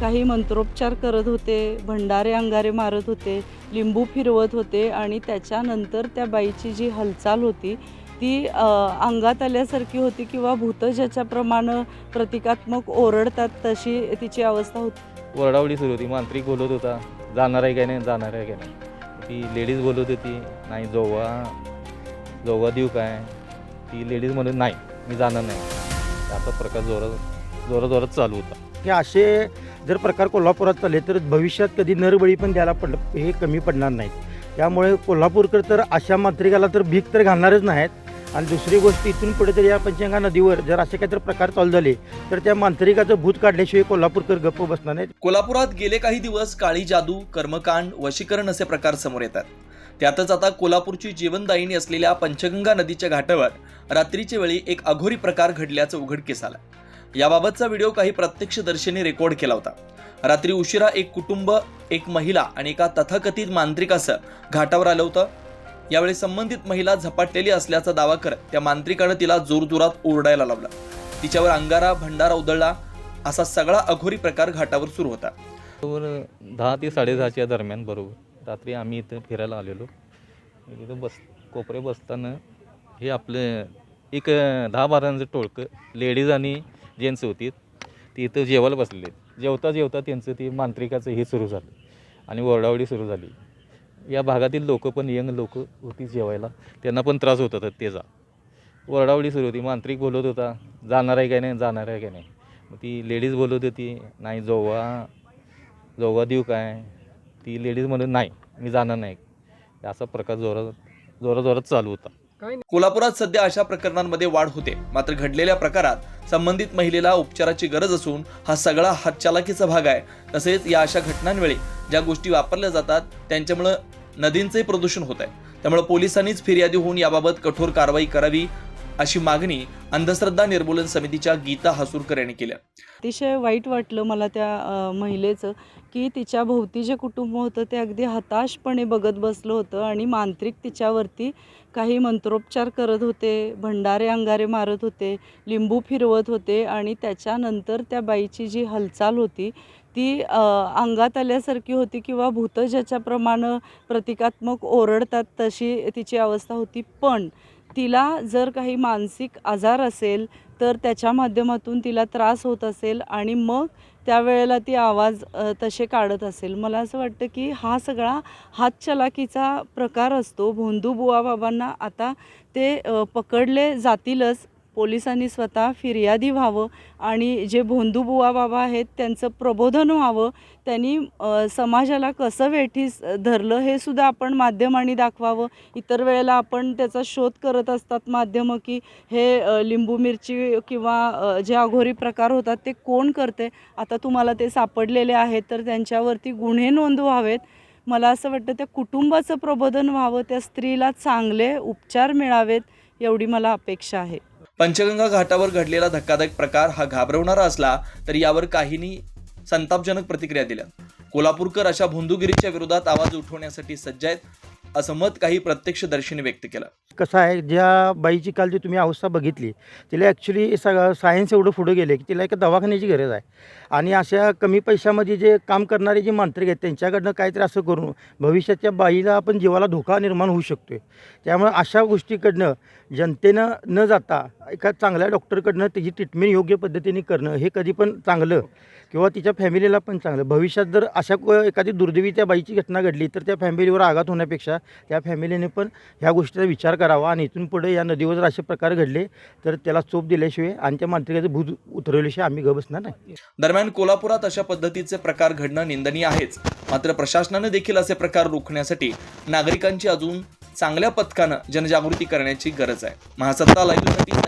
काही मंत्रोपचार करत होते भंडारे अंगारे मारत होते लिंबू फिरवत होते आणि त्याच्यानंतर त्या बाईची जी हालचाल होती ती अ, अंगात आल्यासारखी होती किंवा भूत ज्याच्याप्रमाणे प्रतिकात्मक ओरडतात तशी तिची अवस्था होती. वरडावडी सुरू होती. मांत्रिक बोलत होता जाणार आहे काय नाही? जाणार आहे काय नाही? ती लेडीज बोलत होती नाही जोवा जोवा देऊ काय? ती लेडीज म्हणत नाही मी जाणार नाही. असा प्रकार जोरात जोरात जोरात चालू होता. हे असे जर प्रकार कोल्हापुरात चालले तर भविष्यात कधी नरबळी पण द्यायला पडलं हे कमी पडणार नाहीत. त्यामुळे कोल्हापूरकर तर अशा मांत्रिकाला तर भीक तर घालणारच नाहीत. आणि दुसरी गोष्ट इथून पुढे तर या पंचगंगा नदीवर जर असे काहीतरी प्रकार चालू झाले तर त्या मांत्रिकाचं भूत काढल्याशिवाय कोल्हापूरकर गप्प बसणार नाहीत. कोल्हापुरात गेले काही दिवस काळी जादू कर्मकांड वशीकरण असे प्रकार समोर येतात. त्यातच आता कोल्हापूरची जीवनदायिनी असलेल्या पंचगंगा नदीच्या घाटावर रात्रीच्या वेळी एक अघोरी प्रकार घडल्याचं उघडकीस आलं. याबाबतचा व्हिडिओ काही प्रत्यक्षदर्शींनी रेकॉर्ड केला होता. रात्री उशिरा एक कुटुंब एक महिला आणि एका तथाकथित मांत्रिकासह घाटावर आलं होतं. यावेळी संबंधित महिला झपाटलेली असल्याचा दावा करत त्या मांत्रिकानं तिला जोरजोरात ओरडायला लावला. तिच्यावर अंगारा भंडारा उधळला असा सगळा अघोरी प्रकार घाटावर सुरू होता. बरोबर दहा ते साडेदहाच्या दरम्यान बरोबर. रात्री आम्ही इथं फिरायला आलेलो. इथं बस कोपरे बसताना हे आपलं एक दहा बारांचं टोळकं लेडीज आणि जेंट्स होती ती इथं जेवायला बसलेले. जेवता जेवता त्यांचं ती मांत्रिकाचं हे सुरू झालं आणि ओरडावडी सुरू झाली. या भागातील लोक पण यंग लोक होती जेवायला. त्यांना पण त्रास होत होता त्याचा. ओरडावडी सुरू होती. मांत्रिक बोलत होता जाणार आहे काय नाही? जाणार आहे काय नाही? मग ती लेडीज बोलत होती नाही जोवा जोवा देऊ काय? ती लेडीज म्हणत नाही मी जाणार नाही. असा प्रकार जोरात जोराजोरात जोरात चालू होता. कोल्हापुरात सध्या अशा प्रकरणांमध्ये वाढ होते. मात्र घडलेल्या प्रकारात संबंधित महिलेला उपचाराची गरज असून हा सगळा हातचालाकीचा भाग आहे. तसेच या अशा घटनांवेळी ज्या गोष्टी वापरल्या जातात त्यांच्यामुळं नदींचे प्रदूषण होत आहे त्यामुळे पोलिसांनीच फिर्यादी होऊन याबाबत कठोर कारवाई करावी अशी मागणी अंधश्रद्धा निर्मूलन समितीच्या गीता हसूरकर यांनी केल्या अतिशय वाईट वाटलं मला त्या महिलेचं की तिच्या भोवती जे कुटुंब होतं ते अगदी हताशपणे बघत बसलं होतं आणि मांत्रिक तिच्यावरती काही मंत्रोपचार करत होते भंडारे अंगारे मारत होते लिंबू फिरवत होते आणि त्याच्यानंतर त्या बाईची जी हालचाल होती ती अंगात आल्यासारखी होती किंवा भूत ज्याच्याप्रमाणे प्रतिकात्मक ओरडतात तशी तिची अवस्था होती. पण तिला जर काही मानसिक आजार असेल तर त्याच्या माध्यमातून तिला त्रास होत असेल आणि मग त्यावेळेला ती आवाज तसे काढत असेल. मला असं वाटतं की हा सगळा हातचलाकीचा प्रकार असतो. भोंदू बुवा बाबांना आता ते पकडले जातीलच. पोलिसांनी स्वतः फिर्यादी व्हावं आणि जे भोंदू बुवा बाबा आहेत त्यांचं प्रबोधन व्हावं त्यांनी समाजाला कसं वेठीस धरलं हे सुद्धा आपण माध्यमांनी दाखवावं. इतर वेळेला आपण त्याचा शोध करत असतात माध्यमं की हे लिंबू मिरची किंवा जे अघोरी प्रकार होतात ते कोण करते? आता तुम्हाला ते सापडलेले आहेत तर त्यांच्यावरती गुन्हे नोंदवावेत मला असं वाटतं त्या कुटुंबाचं प्रबोधन व्हावं त्या स्त्रीला चांगले उपचार मिळावेत एवढी मला अपेक्षा आहे. पंचगंगा घाटावर घडलेला धक्कादायक प्रकार हा घाबरवणारा असला तरी यावर काहींनी संतापजनक प्रतिक्रिया दिल्या. कोल्हापूरकर अशा भोंदूगिरीच्या विरोधात आवाज उठवण्यासाठी सज्ज आहेत. असं मत काही प्रत्यक्षदर्शींनी व्यक्त केलं. कसं आहे ज्या बाईची काल जी तुम्ही अवस्था बघितली तिला ॲक्च्युली सगळं सायन्स एवढं पुढं गेले की तिला एका दवाखान्याची गरज आहे. आणि अशा कमी पैशामध्ये जे काम करणारे जे मांत्रिक आहेत त्यांच्याकडनं काहीतरी असं करून भविष्याच्या बाईला आपण जीवाला धोका निर्माण होऊ शकतो आहे त्यामुळे अशा गोष्टीकडनं जनतेनं न जाता एका चांगल्या डॉक्टरकडनं त्याची ट्रीटमेंट योग्य पद्धतीने करणं हे कधी पण चांगलं. किंवा तिच्या फॅमिलीला पण चांगलं. भविष्यात जर अशा को- एखादी दुर्दैवी त्या बाईची घटना घडली तर त्या फॅमिलीवर आघात होण्यापेक्षा त्या फॅमिलीने पण ह्या गोष्टीचा विचार करावा आणि इथून पुढे या नदीवर जर असे प्रकार घडले तर त्याला चोप दिल्याशिवाय आणि त्या मांत्रिकाचं भूत उतरवल्याशिवाय आम्ही ग बसणार नाही. दरम्यान कोल्हापुरात अशा पद्धतीचे प्रकार घडणं निंदनीय आहेच. मात्र प्रशासनाने देखील असे प्रकार रोखण्यासाठी नागरिकांची अजून चांगल्या पथकानं जनजागृती करण्याची गरज आहे. महासत्ता लाईव्हसाठी